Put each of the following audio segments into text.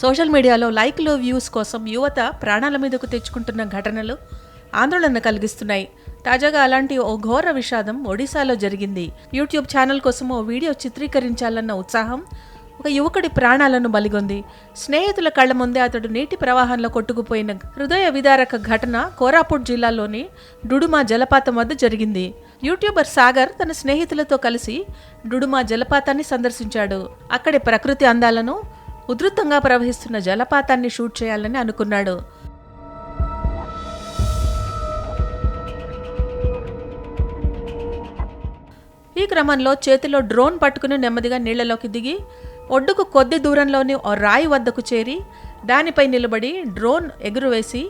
Social మీడియాలో లైక్లు views కోసం యువత ప్రాణాల మీదకు తెచ్చుకుంటున్న ఘటనలు ఆందోళన కలిగిస్తున్నాయి. తాజాగా అలాంటి ఓ ఘోర విషాదం ఒడిశాలో జరిగింది. యూట్యూబ్ ఛానల్ కోసం ఓ వీడియో చిత్రీకరించాలన్న ఉత్సాహం ఒక యువకుడి ప్రాణాలను బలిగొంది. స్నేహితుల కళ్ళ ముందే అతడు నీటి ప్రవాహంలో కొట్టుకుపోయిన హృదయ విదారక ఘటన కోరాపుట్ జిల్లాలోని డుడుమా జలపాతం వద్ద జరిగింది. యూట్యూబర్ సాగర్ తన స్నేహితులతో కలిసి డుడుమా జలపాతాన్ని సందర్శించాడు. అక్కడి ప్రకృతి అందాలను ఉధృతంగా ప్రవహిస్తున్న జలపాతాన్ని షూట్ చేయాలని అనుకున్నాడు. ఈ క్రమంలో చేతిలో డ్రోన్ పట్టుకుని నెమ్మదిగా నీళ్ళలోకి దిగి ఒడ్డుకు కొద్ది దూరంలోని ఓ రాయి వద్దకు చేరి దానిపై నిలబడి డ్రోన్ ఎగురువేసి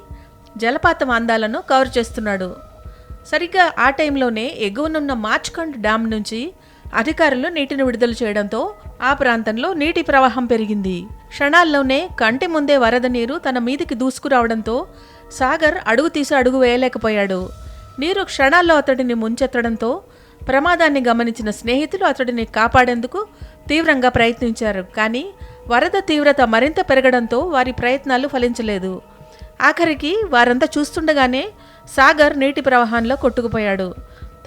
జలపాతం అందాలను కవర్ చేస్తున్నాడు. సరిగ్గా ఆ టైంలోనే ఎగువనున్న మార్చ్కండ్ డ్యామ్ నుంచి అధికారులు నీటిని విడుదల చేయడంతో ఆ ప్రాంతంలో నీటి ప్రవాహం పెరిగింది. క్షణాల్లోనే కంటి ముందే వరద నీరు తన మీదికి దూసుకురావడంతో సాగర్ అడుగు తీసి అడుగు వేయలేకపోయాడు. నీరు క్షణాల్లో అతడిని ముంచెత్తడంతో ప్రమాదాన్ని గమనించిన స్నేహితులు అతడిని కాపాడేందుకు తీవ్రంగా ప్రయత్నించారు. కానీ వరద తీవ్రత మరింత పెరగడంతో వారి ప్రయత్నాలు ఫలించలేదు. ఆఖరికి వారంతా చూస్తుండగానే సాగర్ నీటి ప్రవాహంలో కొట్టుకుపోయాడు.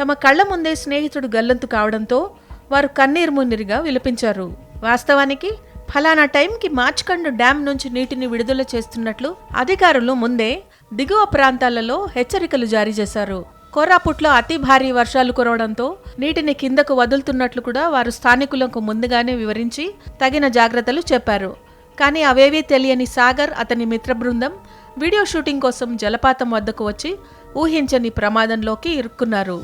తమ కళ్ళ ముందే స్నేహితుడు గల్లంతు కావడంతో వారు కన్నీరు మున్నీరుగా విలపించారు. వాస్తవానికి ఫలానా టైంకి మార్చ్కండ్ డ్యామ్ నుంచి నీటిని విడుదల చేస్తున్నట్లు అధికారులు ముందే దిగువ ప్రాంతాలలో హెచ్చరికలు జారీ చేశారు. కోరాపుట్లో అతి భారీ వర్షాలు కురవడంతో నీటిని కిందకు వదులుతున్నట్లు కూడా వారు స్థానికులకు ముందుగానే వివరించి తగిన జాగ్రత్తలు చెప్పారు. కానీ అవేవీ తెలియని సాగర్ అతని మిత్ర బృందం వీడియో షూటింగ్ కోసం జలపాతం వద్దకు వచ్చి ఊహించని ప్రమాదంలోకి ఇరుక్కున్నారు.